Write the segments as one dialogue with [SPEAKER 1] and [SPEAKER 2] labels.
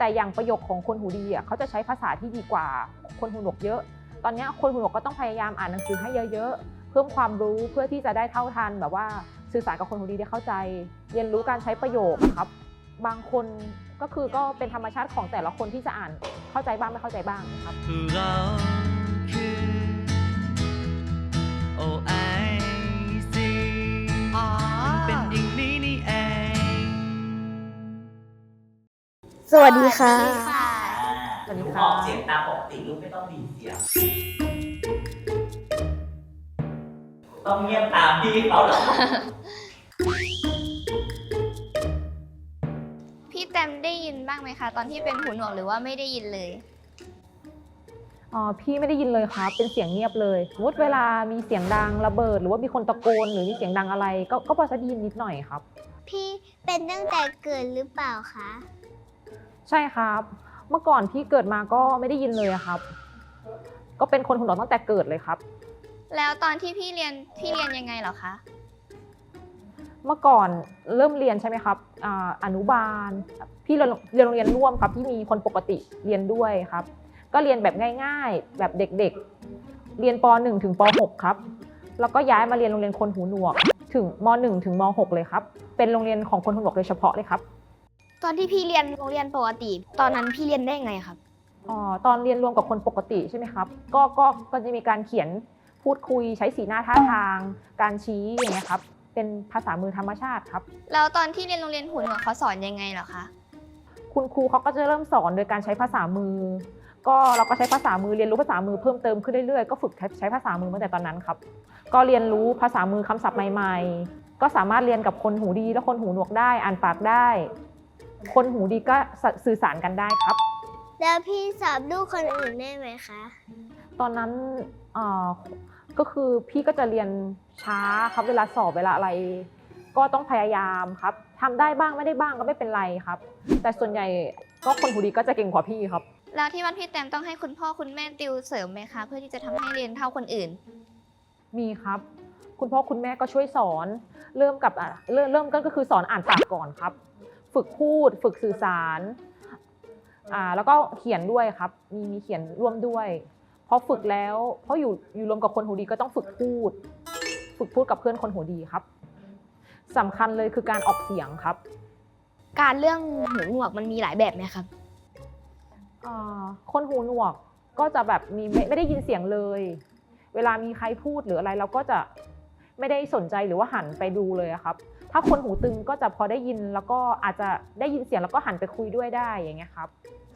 [SPEAKER 1] แต่อย่างประโยคของคนหูดีอะเขาจะใช้ภาษาที่ดีกว่าคนหูหนวกเยอะ ตอนนี้คนหูหนวกก็ต้องพยายามอ่านหนังสือให้เยอะๆ เพิ่มความรู้เพื่อที่จะได้เท่าทันแบบว่าสื่อสารกับคนหูดีได้เข้าใจ เรียนรู้การใช้ประโยคครับ บางคนก็คือก็เป็นธรรมชาติของแต่ละคนที่จะอ่านเข้าใจบ้างไม่เข้าใจบ้างครับ
[SPEAKER 2] สวัสดีค่ะ
[SPEAKER 1] สวัสดี
[SPEAKER 3] หนู
[SPEAKER 1] ค่ะ
[SPEAKER 3] ออกเสียงตามปกติลูกไม่ต้องดีเสียง ต้องเงียบตามพี่เขาเหรอ
[SPEAKER 4] พี่แตมได้ยินบ้างไหมคะ ตอนที่เป็นหูหนวกหรือว่าไม่ได้ยินเลย
[SPEAKER 1] อ๋อพี่ไม่ได้ยินเลยครับเป็นเสียงเงียบเลยสมมติเวลามีเสียงดังระเบิด หรือว่ามีคนตะโกนหรือมีเสียงดังอะไร ก็ก็พอจะได้ยินนิดหน่อยครับ
[SPEAKER 2] พี่เป็นตั้งแต่เกิดหรือเปล่าคะ
[SPEAKER 1] ใช่ครับ เมื่อก่อนพี่เกิดมาก็ไม่ได้ยินเลยอะครับ ก็เป็นคนหูหนวกตั้งแต่เกิดเลยครับ
[SPEAKER 4] แล้วตอนที่พี่เรียนพี่เรียนยังไงเหรอคะ
[SPEAKER 1] เมื่อก่อนเริ่มเรียนใช่ไหมครับอ่าอนุบาล พี่เรียนเรียนโรงเรียนร่วมครับที่มีคนปกติเรียนด้วยครับ ก็เรียนแบบง่าย ๆ แบบเด็กๆ เรียนป .1 ถึงป .6 ครับ แล้วก็ย้ายมาเรียนโรงเรียนคนหูหนวก ถึงม .1 ถึงม .6 เลยครับ เป็นโรงเรียนของคนหูหนวกโดยเฉพาะเลยครับ
[SPEAKER 2] ตอนที่พี่เรียนโรงเรียนปกติ ตอนนั้นพี่เรียนได้ไงครับ
[SPEAKER 1] อ๋อตอนเรียนรวมกับคนปกติใช่ไหมครับ ก็ก็ก็จะมีการเขียนพูดคุยใช้สีหน้าท่าทาง การชี้อย่างเงี้ยครับ เป็นภาษามือธรรมชาติครับ
[SPEAKER 4] แล้วตอนที่เรียนโรงเรียนหูหนวกเขาสอนยังไงเหรอคะ
[SPEAKER 1] คุณครูเขาก็จะเริ่มสอนโดยการใช้ภาษามือ ก็เราก็ใช้ภาษามือเรียนรู้ภาษามือเพิ่มเติมขึ้นเรื่อยๆก็ฝึกใช้ภาษามือมาแต่ตอนนั้นครับ ก็เรียนรู้ภาษามือคำศัพท์ใหม่ ๆ ก็สามารถเรียนกับคนหูดีและคนหูหนวกได้ อ่านปากได้ คนหูดีก็สื่อสารกันได้ครับ
[SPEAKER 2] แล้วพี่สอบลูกคนอื่นได้ไหมคะ
[SPEAKER 1] ตอนนั้นเอ่อก็คือพี่ก็จะเรียนช้าครับเวลาสอบเวลาอะไร ก็ต้องพยายามครับทำได้บ้างไม่ได้บ้างก็ไม่เป็นไรครับ แต่ส่วนใหญ่ก็คนหูดีก็จะเก่งกว่าพี่ครับ
[SPEAKER 4] แล้วที่บ้านพี่แตมต้องให้คุณพ่อคุณแม่ติวเสริมไหมคะเพื่อที่จะทำให้เรียนเท่าคนอื่น
[SPEAKER 1] มีครับ คุณพ่อคุณแม่ก็ช่วยสอน เริ่มกับอะเริ่มเริ่มก็คือสอนอ่านปากก่อนครับ ฝึกพูด ฝึกสื่อสารอ่าแล้วก็เขียนด้วยครับ มีมีเขียนร่วมด้วยพอฝึกแล้ว เพราะอยู่อยู่รวมกับคนหูดีก็ต้องฝึกพูด ฝึกพูดกับเพื่อนคนหูดีครับสำคัญเลยคือการออกเสียงครับ
[SPEAKER 2] การเรื่องหูหนวกมันมีหลายแบบไหมครับ
[SPEAKER 1] อ่าคนหูหนวกก็จะแบบมีไม่ไม่ได้ยินเสียงเลย เวลามีใครพูดหรืออะไรเราก็จะไม่ได้สนใจหรือว่าหันไปดูเลยอะครับ ถ้าคนหูตึงก็จะพอได้ยินแล้วก็อาจจะได้ยินเสียงแล้วก็หันไปคุยด้วยได้อย่างเงี้ยครับ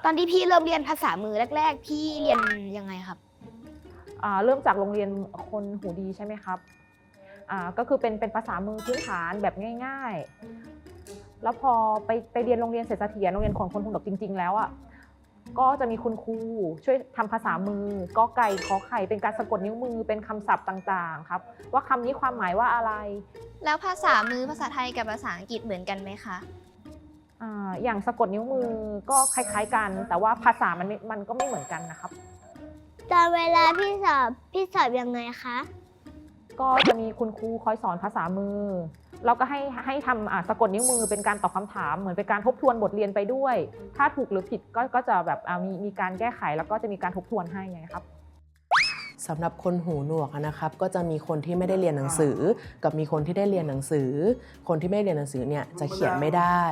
[SPEAKER 2] ตอนที่พี่เริ่มเรียนภาษามือแรก ๆ พี่เรียนยังไงครับ
[SPEAKER 1] อ่าเริ่มจากโรงเรียนคนหูดีใช่ไหมครับอ่าก็คือเป็นเป็นภาษามือพื้นฐานแบบง่าย ๆ แล้วพอไปไปเรียนโรงเรียนเสร็จเสถียรโรงเรียนของคนหูหนวกจริง ๆ แล้วอะ ก็จะมีคุณครูช่วยทำภาษามือก็ไก่ขอไข่เป็นการสะกดนิ้วมือเป็นคำศัพท์ต่างๆครับ ว่าคำนี้ความหมายว่าอะไร
[SPEAKER 4] แล้วภาษามือภาษาไทยกับภาษาอังกฤษเหมือนกันไหมคะ
[SPEAKER 1] อ่าอย่างสะกดนิ้วมือก็คล้ายๆกัน แต่ว่าภาษามันไม่มันก็ไม่เหมือนกันนะครับ
[SPEAKER 2] ตอนเวลาพี่สอบพี่สอบยังไงคะ
[SPEAKER 1] ก็จะมีคุณครูคอยสอนภาษามือ เราก็ให้ให้ทำอ่าสะกดนิ้วมือเป็นการตอบคำถามเหมือนเป็นการทบทวนบทเรียนไปด้วย ถ้าถูกหรือผิดก็ก็จะแบบอ่ามีมีการแก้ไขแล้วก็จะมีการทบทวนให้ไงครับ
[SPEAKER 5] สำหรับคนหูหนวกอะนะครับก็จะมีคนที่ไม่ได้เรียนหนังสือ กับมีคนที่ได้เรียนหนังสือ คนที่ไม่ได้เรียนหนังสือเนี่ยจะเขียนไม่ได้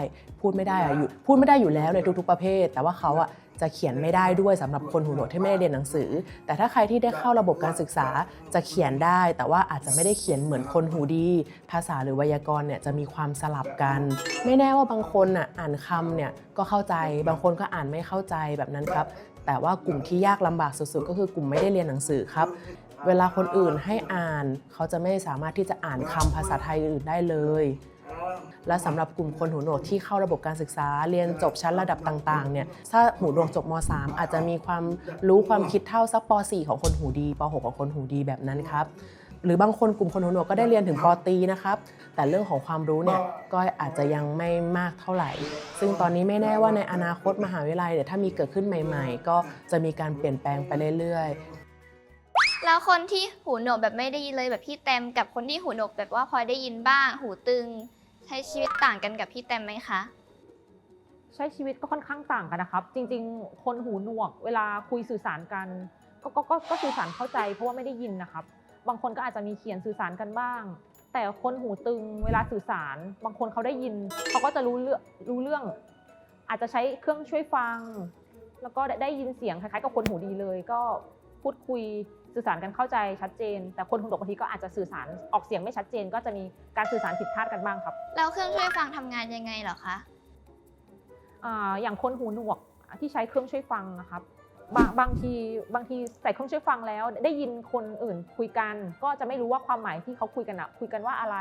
[SPEAKER 5] พูดไม่ได้อะอยู่พูดไม่ได้อยู่แล้วในทุกๆประเภท แต่ว่าเขาอะจะเขียนไม่ได้ด้วยสำหรับคนหูหนวกที่ไม่ได้เรียนหนังสือ แต่ถ้าใครที่ได้เข้าระบบการศึกษาจะเขียนได้ แต่ว่าอาจจะไม่ได้เขียนเหมือนคนหูดี ภาษาหรือไวยากรณ์เนี่ยจะมีความสลับกัน ไม่แน่ว่าบางคนอะอ่านคำเนี่ยก็เข้าใจ บางคนก็อ่านไม่เข้าใจแบบนั้นครับ แต่ว่ากลุ่มที่ยากลำบากสุดๆ ก็คือกลุ่มไม่ได้เรียนหนังสือครับ เวลาคนอื่นให้อ่าน เขาจะไม่สามารถที่จะอ่านคำภาษาไทยอื่นได้เลย และสำหรับกลุ่มคนหูหนวกที่เข้าระบบการศึกษาเรียนจบชั้นระดับต่างๆเนี่ยถ้าหูหนวกจบม .3 อาจจะมีความรู้ความคิดเท่าสักป .4 ของคนหูดีป .6 ของคนหูดีแบบนั้นครับ หรือบางคนกลุ่มคนหูหนวกก็ได้เรียนถึงปตรีนะครับ แต่เรื่องของความรู้เนี่ยก็อาจจะยังไม่มากเท่าไหร่ ซึ่งตอนนี้ไม่แน่ว่าในอนาคตมหาวิทยาลัยเนี่ยถ้ามีเกิดขึ้นใหม่ ๆ ก็จะมีการเปลี่ยนแปลงไปเรื่อยๆ
[SPEAKER 4] แล้วคนที่หูหนวกแบบไม่ได้ยินเลยแบบพี่แตมกับคนที่หูหนวกแบบว่าพอได้ยินบ้าง หูตึง ใช้ชีวิตต่างกันกับพี่แตมไหมคะ
[SPEAKER 1] ใช้ชีวิตก็ค่อนข้างต่างกันนะครับ จริง ๆ คนหูหนวก เวลาคุยสื่อสารกัน ก็ก็ก็ก็สื่อสารเข้าใจเพราะว่าไม่ได้ยินนะครับ บางคนก็อาจจะมีเขียนสื่อสารกันบ้าง แต่คนหูตึงเวลาสื่อสาร บางคนเขาได้ยิน เขาก็จะรู้เรื่องรู้เรื่อง อาจจะใช้เครื่องช่วยฟัง แล้วก็ได้ได้ยินเสียงคล้ายๆกับคนหูดีเลย ก็พูดคุยสื่อสารกันเข้าใจชัดเจน แต่คนหูหนวกบางทีก็อาจจะสื่อสารออกเสียงไม่ชัดเจน ก็จะมีการสื่อสารผิดพลาดกันบ้างครับ
[SPEAKER 4] แล้วเครื่องช่วยฟังทำงานยังไงเหรอคะ
[SPEAKER 1] อ่าอย่างคนหูหนวกที่ใช้เครื่องช่วยฟังนะครับ บางบางทีบางทีใส่เครื่องช่วยฟังแล้ว ได้ยินคนอื่นคุยกัน ก็จะไม่รู้ว่าความหมายที่เขาคุยกันอะคุยกันว่าอะไร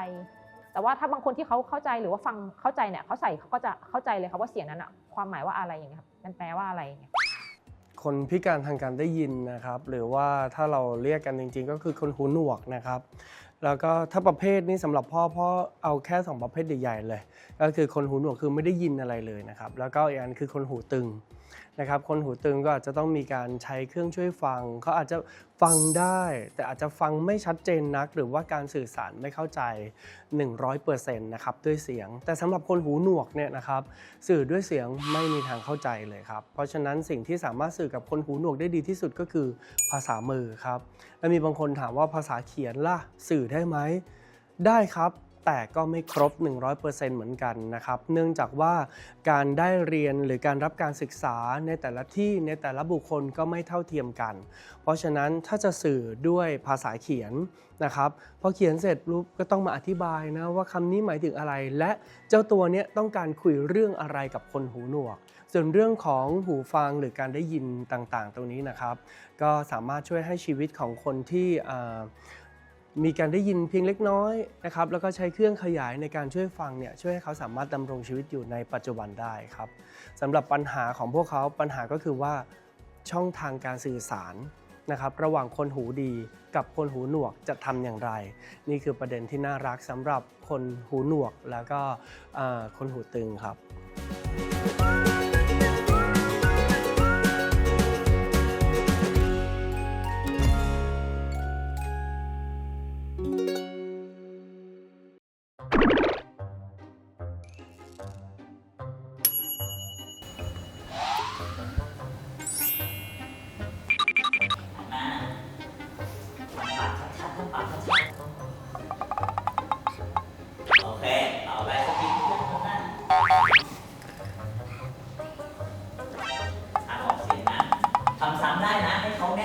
[SPEAKER 1] แต่ว่าถ้าบางคนที่เขาเข้าใจหรือว่าฟังเข้าใจเนี่ยเขาใส่เขาก็จะเข้าใจเลยครับว่าเสียงนั้นอะความหมายว่าอะไรอย่างเงี้ยครับมันแปลว่าอะไรอย่างเงี้ย
[SPEAKER 6] คนพิการทางการได้ยินนะครับ หรือว่าถ้าเราเรียกกันจริง ๆ ก็คือคนหูหนวกนะครับ แล้วก็ถ้าประเภทนี้สำหรับพ่อพ่อเอาแค่ 2 ประเภทใหญ่ๆเลย ก็คือคนหูหนวกคือไม่ได้ยินอะไรเลยนะครับ แล้วก็อีกอันคือคนหูตึง นะครับคนหูตึงก็อาจจะต้องมีการใช้เครื่องช่วยฟัง เขาอาจจะฟังได้ แต่อาจจะฟังไม่ชัดเจนนัก หรือว่าการสื่อสารไม่เข้าใจ 100%นะครับด้วยเสียง แต่สำหรับคนหูหนวกเนี่ยนะครับสื่อด้วยเสียงไม่มีทางเข้าใจเลยครับ เพราะฉะนั้นสิ่งที่สามารถสื่อกับคนหูหนวกได้ดีที่สุดก็คือภาษามือครับและมีบางคนถามว่าภาษาเขียนล่ะสื่อได้ไหมได้ครับ แต่ก็ไม่ครบ 100%เหมือนกันนะครับ เนื่องจากว่าการได้เรียนหรือการรับการศึกษาในแต่ละที่ในแต่ละบุคคลก็ไม่เท่าเทียมกัน เพราะฉะนั้นถ้าจะสื่อด้วยภาษาเขียนนะครับพอเขียนเสร็จปุ๊บก็ต้องมาอธิบายนะว่าคำนี้หมายถึงอะไร และเจ้าตัวเนี้ยต้องการคุยเรื่องอะไรกับคนหูหนวก ส่วนเรื่องของหูฟังหรือการได้ยินต่างๆ ตรงนี้นะครับ ก็สามารถช่วยให้ชีวิตของคนที่ มีการได้ยินเพียงเล็กน้อยนะครับแล้วก็ใช้เครื่องขยายในการช่วยฟังเนี่ยช่วยให้เขาสามารถดำรงชีวิตอยู่ในปัจจุบันได้ครับสำหรับปัญหาของพวกเขาปัญหาก็คือว่าช่องทางการสื่อสารนะครับระหว่างคนหูดีกับคนหูหนวกจะทำอย่างไร นี่คือประเด็นที่น่ารักสำหรับคนหูหนวกแล้วก็คนหูตึงครับ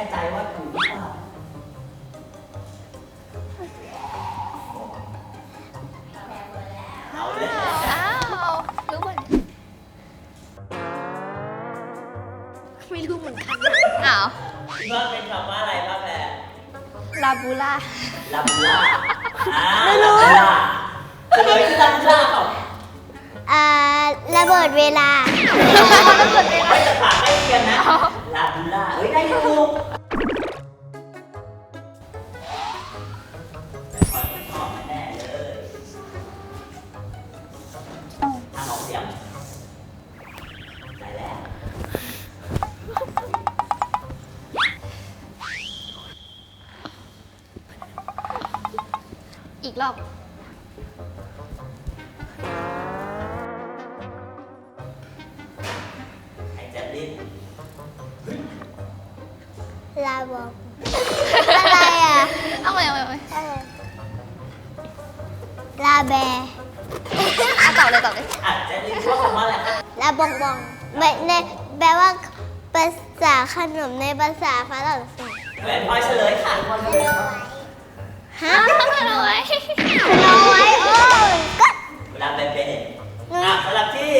[SPEAKER 3] ให้เขาแน่ใจว่าถูกหรือ
[SPEAKER 4] รอ
[SPEAKER 3] บ ไอ้เจ็ดลิ้นลา
[SPEAKER 2] บอก อะไรอะ
[SPEAKER 4] เอาไปเอาไปเอาไป
[SPEAKER 2] อะไรลาแบ
[SPEAKER 4] อะตอบเลยตอบเลย
[SPEAKER 3] อะเจ็ดลิ้นชอบคำว่าอะไรครับ
[SPEAKER 2] ลาบองบองไม่ในแปลว่าภาษาขนมในภาษาฝรั่งเศส
[SPEAKER 3] แหวนพลอยเฉลยค่ะ
[SPEAKER 2] ฮะ
[SPEAKER 4] เอาไว้
[SPEAKER 2] น้อยโอ้ยก็
[SPEAKER 3] เวลาเป๊ะๆอะสลับที่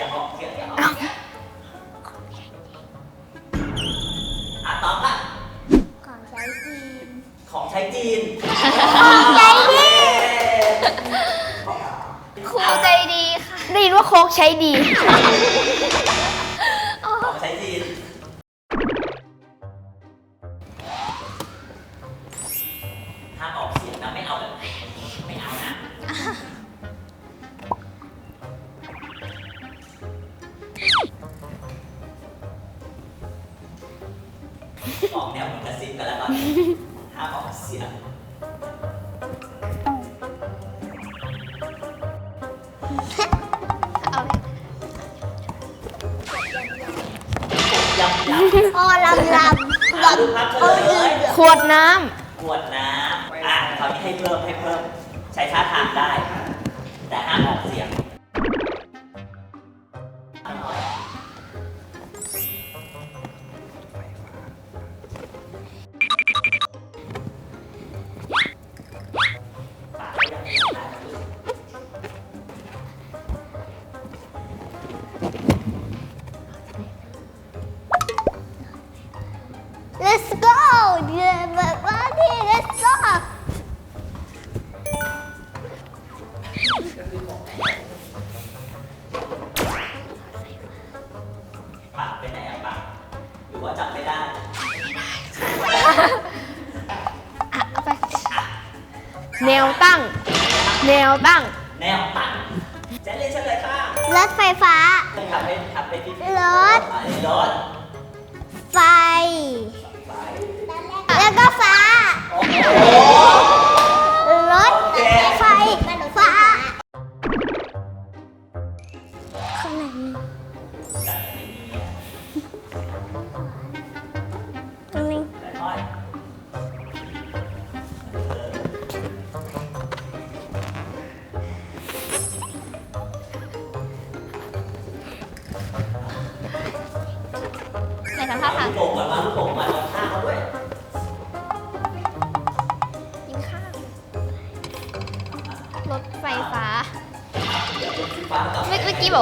[SPEAKER 3] อย่าออกเสียงอย่าออกอะตอบค่ะ
[SPEAKER 2] ของใช้จีน
[SPEAKER 3] ของใช้จีน
[SPEAKER 2] ใช้จีน
[SPEAKER 4] ครูใจดีค่ะ
[SPEAKER 2] ได้ยินว่าโคกใช้ดี
[SPEAKER 4] ห้า
[SPEAKER 3] มออกเสียง
[SPEAKER 4] เอาเลย
[SPEAKER 3] ย้ำย้ำ
[SPEAKER 2] พอลำลำล
[SPEAKER 3] ดูครับเฉลยเลย
[SPEAKER 5] ขวดน้
[SPEAKER 3] ขวดน้ำอะคราวนี้ให้เพิ่มให้เพิ่ม ใช้ท่าทางได้ แต่ห้ามออกเสียง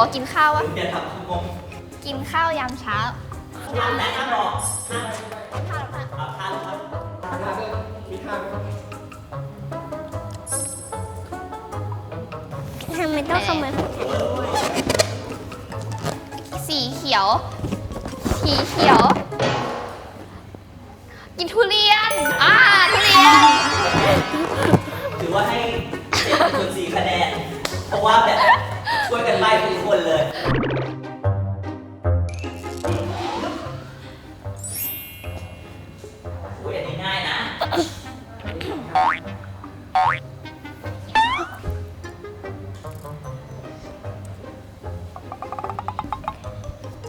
[SPEAKER 2] บ
[SPEAKER 3] อกว่า
[SPEAKER 2] กิน
[SPEAKER 3] ข้าว
[SPEAKER 4] วะ
[SPEAKER 3] คุณเรียนทำคุณงง
[SPEAKER 4] กินข้าวยามเช้า
[SPEAKER 3] ท่าไหนท่าบอกท่า
[SPEAKER 4] ข้าวแล้วค่ะ
[SPEAKER 3] เอาท่าแล้วครับ
[SPEAKER 2] ทำไมต้องขโมย
[SPEAKER 4] สีเขียว สีเขียว กินทุเรียน อ่า ทุเรียน
[SPEAKER 3] ถือว่าให้เจ็ดส่วนสี่คะแนน เพราะว่าแบบช่วยกันไล่ทุก คนเลยโอ้ยอันนี้ง่ายนะ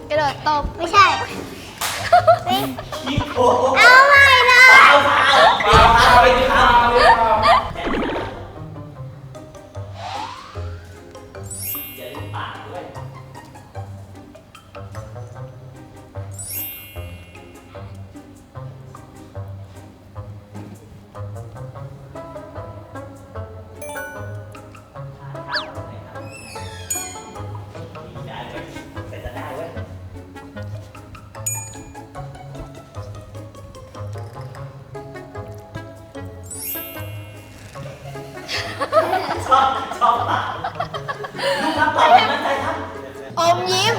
[SPEAKER 4] กระโดดตบ
[SPEAKER 2] ไม่ใช่เฮ้ย
[SPEAKER 3] พี่โก
[SPEAKER 2] เอาใหม่นะ
[SPEAKER 3] เปล่าเปล่าเปล่าเปล่าไม่ทำอย่ ชอบชอบปากลูกครับตอบอย่างมั่นใจครับ
[SPEAKER 5] อมยิ้ม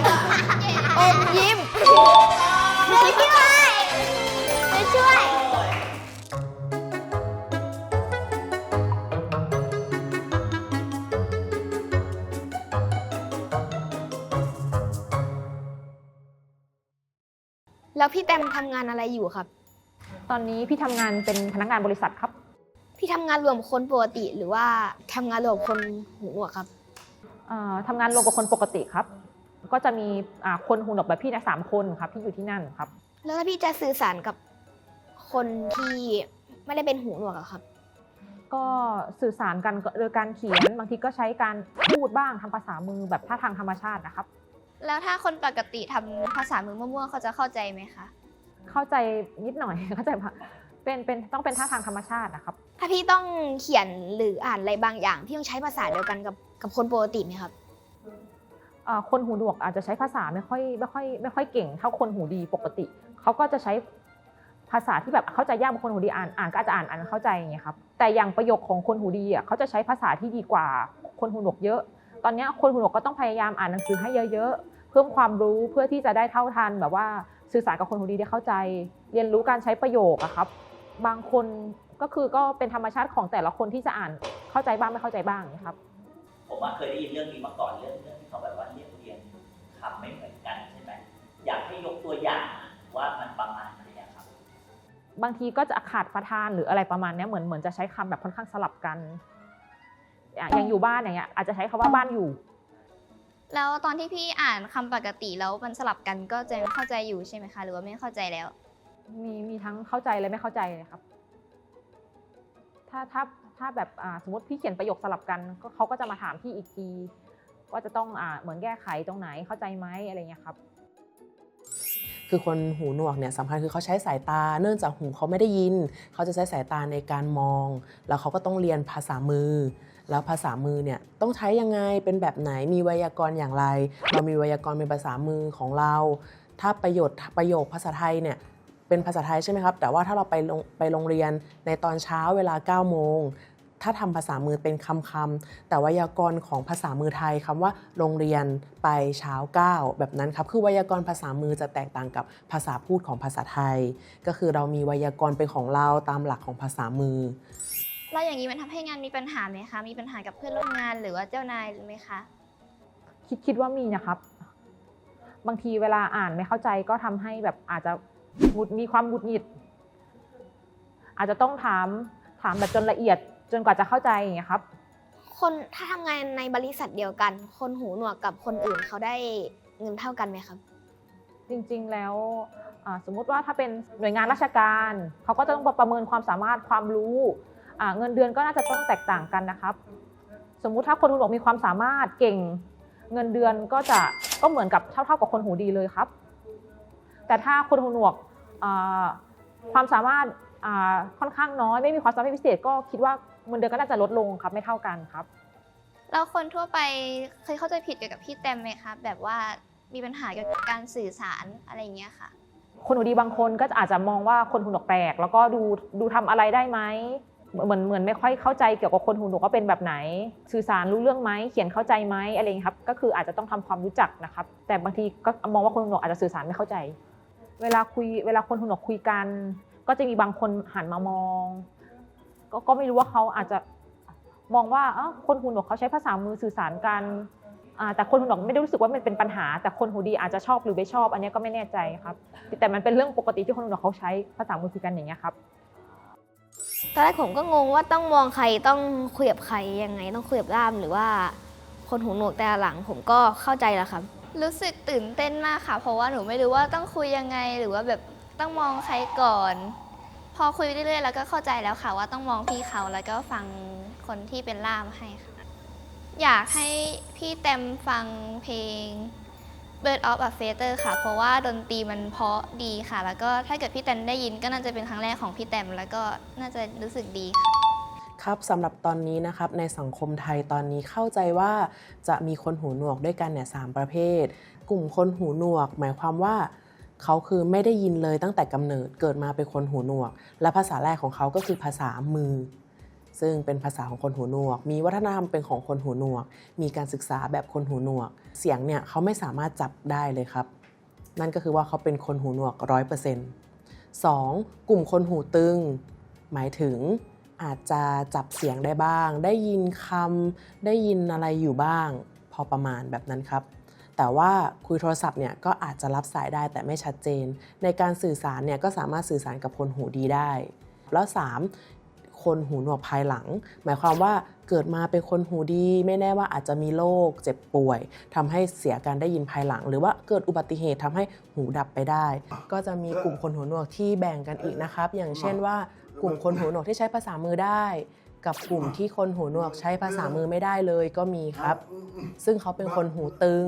[SPEAKER 5] อมยิ้ม
[SPEAKER 2] หนูช่วยหนูช่วย
[SPEAKER 7] แล้วพี่แตมทำงานอะไรอยู่ครับ
[SPEAKER 1] ตอนนี้พี่ทำงานเป็นพนักงานบริษัทครับ
[SPEAKER 7] พี่ทำงานรวมกับคนปกติหรือว่าทำงานรวมกับคนหูหนวกครับ
[SPEAKER 1] เอ่อทำงานรวมกับคนปกติครับ ก็จะมีอ่าคนหูหนวกแบบพี่นะสามคนครับที่อยู่ที่นั่นครับ
[SPEAKER 7] แล้วถ้าพี่จะสื่อสารกับคนที่ไม่ได้เป็นหูหนวกอะครับ
[SPEAKER 1] ก็สื่อสารกันโดยการเขียนบางทีก็ใช้การพูดบ้างทำภาษามือแบบท่าทางธรรมชาตินะครับ
[SPEAKER 4] แล้วถ้าคนปกติทำภาษามือมั่วๆเขาจะเข้าใจไหมคะ
[SPEAKER 1] เข้าใจนิดหน่อย เข้าใจปะ เป็นเป็นต้องเป็นท่าทางธรรมชาตินะครับ
[SPEAKER 7] ถ้าพี่ต้องเขียนหรืออ่านอะไรบางอย่าง พี่ต้องใช้ภาษาเดียวกันกับกับคนปกติไหมครับ
[SPEAKER 1] เอ่อคนหูหนวกอาจจะใช้ภาษาไม่ค่อยไม่ค่อยไม่ค่อยเก่งเท่าคนหูดีปกติ เขาก็จะใช้ภาษาที่แบบเข้าใจยากบางคนหูดีอ่านอ่านก็อาจจะอ่านอ่านเข้าใจอย่างเงี้ยครับแต่อย่างประโยคของคนหูดีอะเขาจะใช้ภาษาที่ดีกว่าคนหูหนวกเยอะ ตอนเนี้ยคนหูหนวกก็ต้องพยายามอ่านหนังสือให้เยอะๆเพิ่มความรู้เพื่อที่จะได้เท่าทันแบบว่าสื่อสารกับคนหูดีได้เข้าใจ เรียนรู้การใช้ประโยคอะครับ บางคนก็คือก็เป็นธรรมชาติของแต่ละคนที่จะอ่านเข้าใจบ้างไม่เข้าใจบ้างอย่างเงี้ยครับ
[SPEAKER 3] ผมว่าเคยได้ยินเรื่องนี้มาก่อนเรื่องเรื่องที่เขาแบบว่าเรียกเรียนคำไม่เหมือนกันใช่ไหมอยากให้ยกตัวอย่างว่ามันประมาณไหนอะครับ
[SPEAKER 1] บางทีก็จะขาดประทานหรืออะไรประมาณเนี้ยเหมือนเหมือนจะใช้คำแบบค่อนข้างสลับกันอะอย่างอยู่บ้านอย่างเงี้ยอาจจะใช้คำว่าบ้านอยู่
[SPEAKER 4] แล้วตอนที่พี่อ่านคำปกติแล้วมันสลับกันก็จะเข้าใจอยู่ใช่ไหมคะ หรือว่าไม่เข้าใจแล้ว
[SPEAKER 1] มีมีทั้งเข้าใจและไม่เข้าใจเลยครับ ถ้าถ้าถ้าแบบสมมติพี่เขียนประโยคสลับกันก็เขาก็จะมาถามพี่อีกทีว่าจะต้องอเหมือนแก้ไขตรงไหนเข้าใจไหมอะไรเงี้ยครับ
[SPEAKER 5] คือคนหูหนวกเนี่ยสำคัญคือเขาใช้สายตา เนื่องจากหูเขาไม่ได้ยิน เขาจะใช้สายตาในการมอง แล้วเขาก็ต้องเรียนภาษามือ แล้วภาษามือเนี่ยต้องใช้ยังไงเป็นแบบไหนมีไวยากรณ์อย่างไร เรามีไวยากรณ์เป็นภาษามือของเรา ถ้าประโยชน์ประโยคภาษาไทยเนี่ย เป็นภาษาไทยใช่ไหมครับ แต่ว่าถ้าเราไปโรงไปโรงเรียนในตอนเช้าเวลา 9 โมง ถ้าทำภาษามือเป็นคำคำๆแต่ไวยากรณ์ของภาษามือไทยคำว่าโรงเรียนไปเช้าเก้าแบบนั้นครับ คือไวยากรณ์ภาษามือจะแตกต่างกับภาษาพูดของภาษาไทย ก็คือเรามีไวยากรณ์เป็นของเราตามหลักของภาษามือ
[SPEAKER 4] แล้วอย่างนี้มันทำให้งานมีปัญหาไหมคะ มีปัญหากับเพื่อนร่วมงานหรือว่าเจ้านายไหมคะ
[SPEAKER 1] คิดคิดว่ามีนะครับ บางทีเวลาอ่านไม่เข้าใจก็ทำให้แบบอาจจะ หงุดมีความหงุดหงิด อาจจะต้องถามถามแบบจนละเอียดจนกว่าจะเข้าใจอย่างเงี้ยครับ
[SPEAKER 7] คนถ้าทำงานในบริษัทเดียวกัน คนหูหนวกกับคนอื่นเขาได้เงินเท่ากันไหมครับ
[SPEAKER 1] จริงๆแล้วอ่าสมมุติว่าถ้าเป็นหน่วยงานราชการเขาก็จะต้องประเมินความสามารถความรู้อ่าเงินเดือนก็น่าจะต้องแตกต่างกันนะครับ สมมุติถ้าคนหูหนวกมีความสามารถเก่ง เงินเดือนก็จะก็เหมือนกับเท่าๆกับคนหูดีเลยครับ แต่ถ้าคนหูหนวกอ่าความสามารถอ่าค่อนข้างน้อยไม่มีความสามารถพิเศษ ก็คิดว่าเงินเดือนก็น่าจะลดลงครับไม่เท่ากันครับ
[SPEAKER 4] แล้วคนทั่วไปเคยเข้าใจผิดเกี่ยวกับพี่แตมไหมคะแบบว่ามีปัญหาเกี่ยวกับการสื่อสารอะไรอย่างเงี้ยค่ะ
[SPEAKER 1] คนหูดีบางคนก็อาจจะมองว่าคนหูหนวกแปลกแล้วก็ดูดูทำอะไรได้ไหมเหมือนเหมือนไม่ค่อยเข้าใจเกี่ยวกับคนหูหนวกว่าเป็นแบบไหน สื่อสารรู้เรื่องไหมเขียนเข้าใจไหมอะไรอย่างเงี้ยครับ ก็คืออาจจะต้องทำความรู้จักนะครับ แต่บางทีก็มองว่าคนหูหนวกอาจจะสื่อสารไม่เข้าใจ เวลาคุยเวลาคนหูหนวกคุยกัน ก็จะมีบางคนหันมามอง ก็ก็ไม่รู้ว่าเขาอาจจะมองว่าเอ้าคนหูหนวกเขาใช้ภาษามือสื่อสารกันแต่คนหูหนวกไม่ได้รู้สึกว่ามันเป็นปัญหา แต่คนหูดีอาจจะชอบหรือไม่ชอบ อันนี้ก็ไม่แน่ใจครับ แต่มันเป็นเรื่องปกติที่คนหูหนวกเขาใช้ภาษามือคุยกันอย่างเงี้ยครับ
[SPEAKER 7] ตอนแรกผมก็งงว่าต้องมองใครต้องคุยกับใครยังไง ต้องคุยกับล่ามหรือว่าคนหูหนวกแต่หลังผมก็เข้าใจแล้วครับ
[SPEAKER 4] รู้สึกตื่นเต้นมากค่ะ เพราะว่าหนูไม่รู้ว่าต้องคุยยังไงหรือว่าแบบต้องมองใครก่อน พอคุยเรื่อยๆ แล้วก็เข้าใจแล้วค่ะ ว่าต้องมองพี่เขาแล้วก็ฟังคนที่เป็นล่ามให้ค่ะ อยากให้พี่เต็มฟังเพลง Bird of a Feather ค่ะ เพราะว่าดนตรีมันเพราะดีค่ะ แล้วก็ถ้าเกิดพี่เต็มได้ยินก็น่าจะเป็นครั้งแรกของพี่เต็มแล้วก็น่าจะรู้สึกดีค่ะ
[SPEAKER 5] ครับสำหรับตอนนี้นะครับในสังคมไทยตอนนี้เข้าใจว่าจะมีคนหูหนวกด้วยกันเนี่ยสามประเภท กลุ่มคนหูหนวก หมายความว่าเขาคือไม่ได้ยินเลยตั้งแต่กำเนิดเกิดมาเป็นคนหูหนวก และภาษาแรกของเขาก็คือภาษามือ ซึ่งเป็นภาษาของคนหูหนวก มีวัฒนธรรมเป็นของคนหูหนวก มีการศึกษาแบบคนหูหนวก เสียงเนี่ยเขาไม่สามารถจับได้เลยครับ นั่นก็คือว่าเขาเป็นคนหูหนวกร้อยเปอร์เซ็นต์สองกลุ่มคนหูตึง หมายถึง อาจจะจับเสียงได้บ้าง ได้ยินคำได้ยินอะไรอยู่บ้าง พอประมาณแบบนั้นครับ แต่ว่าคุยโทรศัพท์เนี่ยก็อาจจะรับสายได้แต่ไม่ชัดเจน ในการสื่อสารเนี่ยก็สามารถสื่อสารกับคนหูดีได้ แล้ว 3. คนหูหนวกภายหลัง หมายความว่าเกิดมาเป็นคนหูดี ไม่แน่ว่าอาจจะมีโรคเจ็บป่วยทำให้เสียการได้ยินภายหลัง หรือว่าเกิดอุบัติเหตุทำให้หูดับไปได้ ก็จะมีกลุ่มคนหูหนวกที่แบ่งกันอีกนะครับ อย่างเช่นว่า กลุ่มคนหูหนวกที่ใช้ภาษามือได้ กับกลุ่มที่คนหูหนวกใช้ภาษามือไม่ได้เลยก็มีครับ ซึ่งเขาเป็นคนหูตึง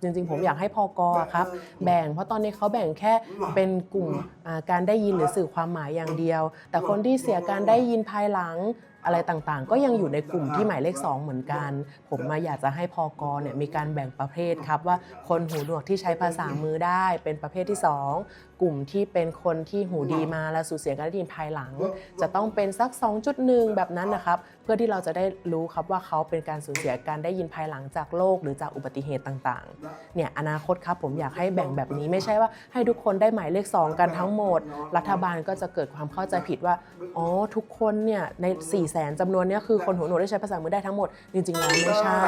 [SPEAKER 5] จริงๆ ผมอยากให้พอกอครับ แบ่งเพราะตอนนี้เขาแบ่งแค่เป็นกลุ่มอ่าการได้ยินหรือสื่อความหมายอย่างเดียว แต่คนที่เสียการได้ยินภายหลังอะไรต่างๆ ก็ยังอยู่ในกลุ่มที่หมายเลข 2 เหมือนกัน ผมมาอยากจะให้พอกอเนี่ยมีการแบ่งประเภทครับว่าคนหูหนวกที่ใช้ภาษามือได้เป็นประเภทที่ 2กลุ่มที่เป็นคนที่หูดีมาแล้วสูญเสียการได้ยินภายหลัง จะต้องเป็นสัก 2.1 แบบนั้นนะครับ เพื่อที่เราจะได้รู้ครับว่าเขาเป็นการสูญเสียการได้ยินภายหลังจากโรคหรือจากอุบัติเหตุต่างๆ เนี่ยอนาคตครับผมอยากให้แบ่งแบบนี้ไม่ใช่ว่าให้ทุกคนได้หมายเลข 2 กันทั้งหมด รัฐบาลก็จะเกิดความเข้าใจผิดว่าอ๋อทุกคนเนี่ยใน 4 0 0แสนจำนวนเนี้คือคนหูหนวกได้ใช้ภาษามือได้ทั้งหมด จริงๆแล้วไม่ใช่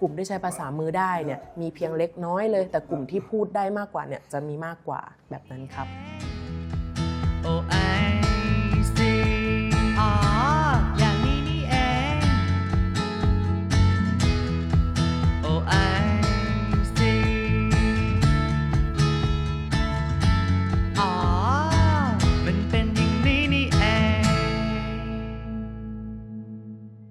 [SPEAKER 5] กลุ่มที่ใช้ภาษามือได้เนี่ยมีเพียงเล็กน้อยเลย แต่กลุ่มที่พูดได้มากกว่าเนี่ยจะมีมากกว่าแบบนั้นครับ
[SPEAKER 8] โอ้ไอ